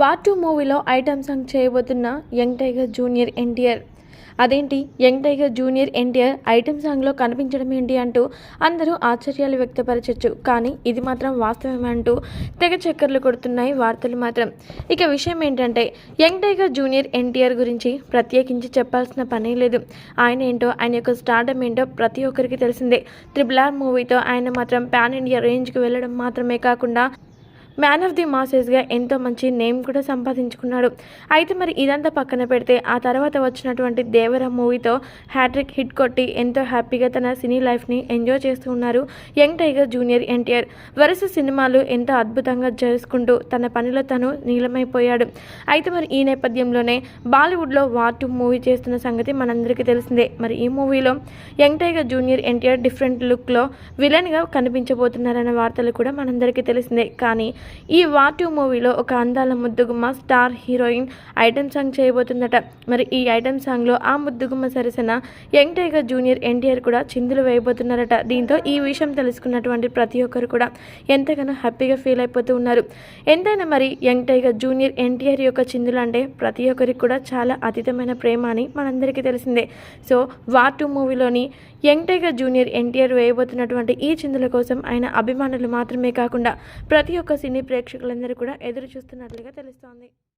War two మూవీలో item song చేయబోతున్న young tiger junior NTR. అదేంటి? Young tiger junior NTR item సాంగ్లో కనిపించడం ఏంటి అంటూ అందరూ ఆశ్చర్యాలు వ్యక్తపరచచ్చు. కానీ ఇది మాత్రం వాస్తవమంటూ తెగ చక్కర్లు కొడుతున్నాయి వార్తలు మాత్రం. ఇక విషయం ఏంటంటే యంగ్ టైగర్ జూనియర్ ఎన్టీఆర్ గురించి ప్రత్యేకించి చెప్పాల్సిన పనే లేదు. ఆయన ఏంటో ఆయన యొక్క స్టార్డమ్ ఏంటో ప్రతి ఒక్కరికి తెలిసిందే. త్రిబుల్ ఆర్ మూవీతో ఆయన మాత్రం పాన్ ఇండియా రేంజ్కి వెళ్ళడం మాత్రమే కాకుండా మ్యాన్ ఆఫ్ ది మాసెస్గా ఎంతో మంచి నేమ్ కూడా సంపాదించుకున్నాడు. అయితే మరి ఇదంతా పక్కన పెడితే ఆ తర్వాత వచ్చినటువంటి దేవర మూవీతో హ్యాట్రిక్ హిట్ కొట్టి ఎంతో హ్యాపీగా తన సినీ లైఫ్ని ఎంజాయ్ చేస్తూ ఉన్నారు యంగ్ టైగర్ జూనియర్ ఎన్టీఆర్. వరుస సినిమాలు ఎంతో అద్భుతంగా చేసుకుంటూ తన పనిలో తను నీలమైపోయాడు. అయితే మరి ఈ నేపథ్యంలోనే బాలీవుడ్లో వార్ టూ మూవీ చేస్తున్న సంగతి మనందరికీ తెలిసిందే. మరి ఈ మూవీలో young tiger junior NTR different లుక్లో విలన్గా కనిపించబోతున్నారన్న వార్తలు కూడా మనందరికీ తెలిసిందే. కానీ ఈ వార్ టూ మూవీలో ఒక అందాల ముద్దుగుమ్మ స్టార్ హీరోయిన్ ఐటమ్ సాంగ్ చేయబోతుందట. మరి ఈ ఐటమ్ సాంగ్లో ఆ ముద్దుగుమ్మ సరసన యంగ్ టైగర్ జూనియర్ ఎన్టీఆర్ కూడా చిందులు వేయబోతున్నారట. దీంతో ఈ విషయం తెలుసుకున్నటువంటి ప్రతి ఒక్కరు కూడా ఎంతగానో హ్యాపీగా ఫీల్ అయిపోతూ ఉన్నారు. ఎంతైనా మరి యంగ్ టైగర్ జూనియర్ ఎన్టీఆర్ యొక్క చిందులు అంటే ప్రతి ఒక్కరికి కూడా చాలా అతీతమైన ప్రేమ అని మనందరికీ తెలిసిందే. సో వార్ టూ మూవీలోని యంగ్ టైగర్ జూనియర్ ఎన్టీఆర్ వేయబోతున్నటువంటి ఈ చిందుల కోసం ఆయన అభిమానులు మాత్రమే కాకుండా ప్రతి ఒక్క సినీ ప్రేక్షకులందరూ కూడా ఎదురు చూస్తున్నట్లుగా తెలుస్తోంది.